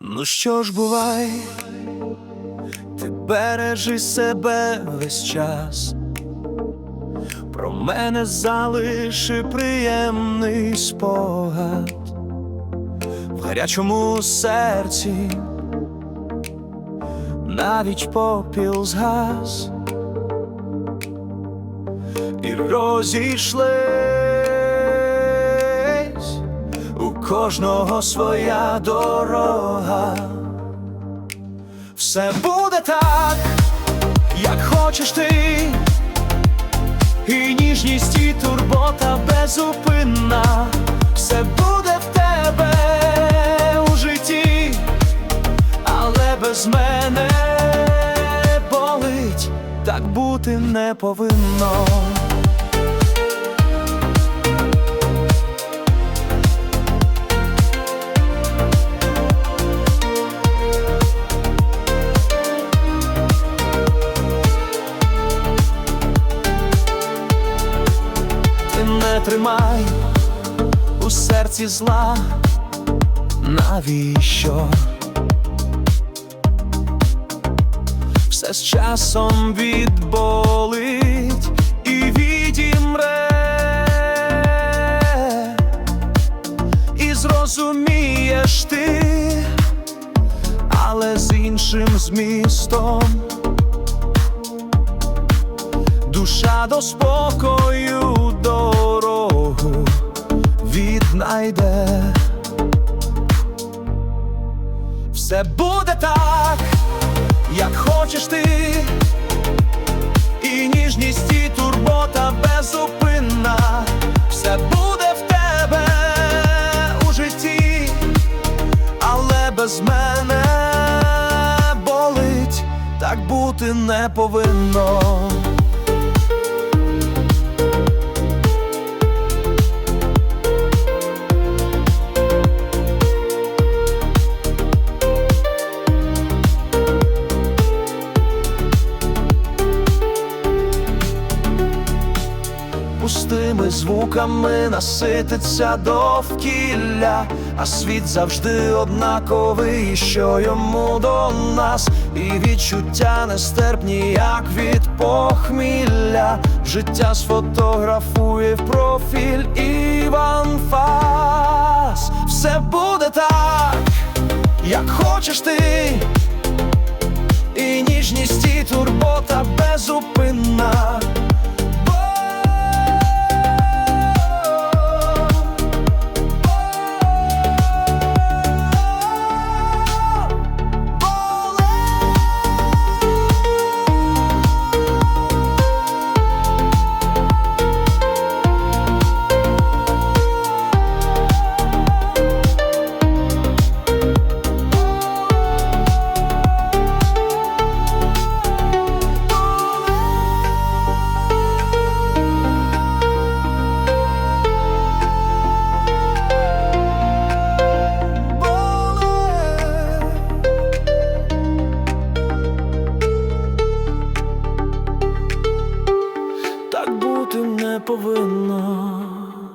Ну що ж, бувай, ти бережи себе весь час. Про мене залиши приємний спогад в гарячому серці, навіть попіл згас і розійшлись у кожного своя дорога. Все буде так, як хочеш ти, і ніжність, і турбота безупинна. Все буде в тебе у житті, але без мене болить, так бути не повинно. Тримай у серці зла, навіщо? Все з часом відболить і відімре, і зрозумієш ти, але з іншим змістом. Душа до спокою віднайде. Все буде так, як хочеш ти, і ніжність, і турбота безупинна. Все буде в тебе у житті, але без мене болить, так бути не повинно. Пустими звуками насититься довкілля, а світ завжди однаковий, і що йому до нас, і відчуття нестерпні, як від похмілля. Життя сфотографує в профіль Іван Фас. Все буде так, як хочеш ти, і ніжність, і турбота безупинна. не повинна.